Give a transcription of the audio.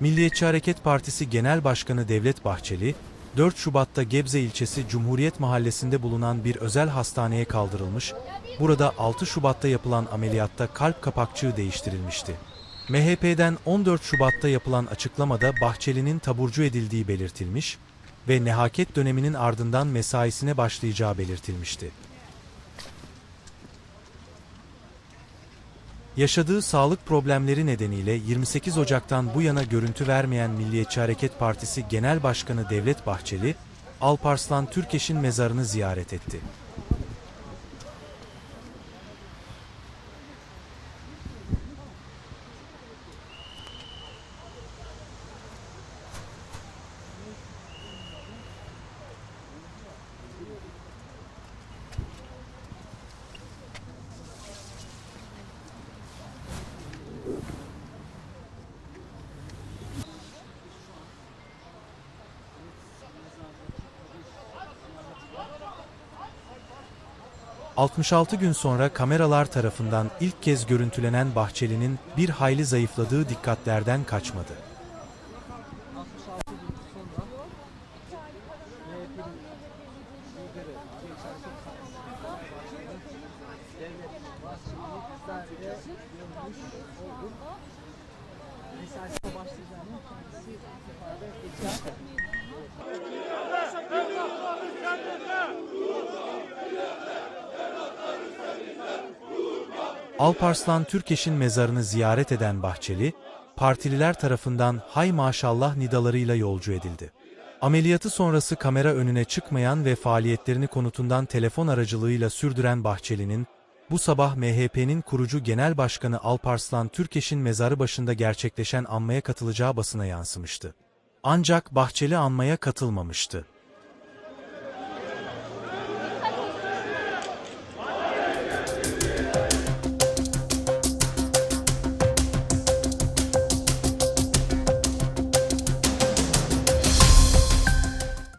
Milliyetçi Hareket Partisi Genel Başkanı Devlet Bahçeli, 4 Şubat'ta Gebze ilçesi Cumhuriyet Mahallesi'nde bulunan bir özel hastaneye kaldırılmış, burada 6 Şubat'ta yapılan ameliyatta kalp kapakçığı değiştirilmişti. MHP'den 14 Şubat'ta yapılan açıklamada Bahçeli'nin taburcu edildiği belirtilmiş ve nehaket döneminin ardından mesaisine başlayacağı belirtilmişti. Yaşadığı sağlık problemleri nedeniyle 28 Ocak'tan bu yana görüntü vermeyen Milliyetçi Hareket Partisi Genel Başkanı Devlet Bahçeli, Alparslan Türkeş'in mezarını ziyaret etti. ...66 gün sonra kameralar tarafından ilk kez görüntülenen Bahçeli'nin bir hayli zayıfladığı dikkatlerden kaçmadı. 66 gün sonra MHP'nin lideri Milliyetçi Hareket Partisi Başkanı Devlet Bahçeli'yi bizlerle görmüş olduk. Mesaisine başlayacağını kendisi ifade edecek. Alparslan Türkeş'in mezarını ziyaret eden Bahçeli, partililer tarafından hay maşallah nidalarıyla yolcu edildi. Ameliyatı sonrası kamera önüne çıkmayan ve faaliyetlerini konutundan telefon aracılığıyla sürdüren Bahçeli'nin, bu sabah MHP'nin kurucu genel başkanı Alparslan Türkeş'in mezarı başında gerçekleşen anmaya katılacağı basına yansımıştı. Ancak Bahçeli anmaya katılmamıştı.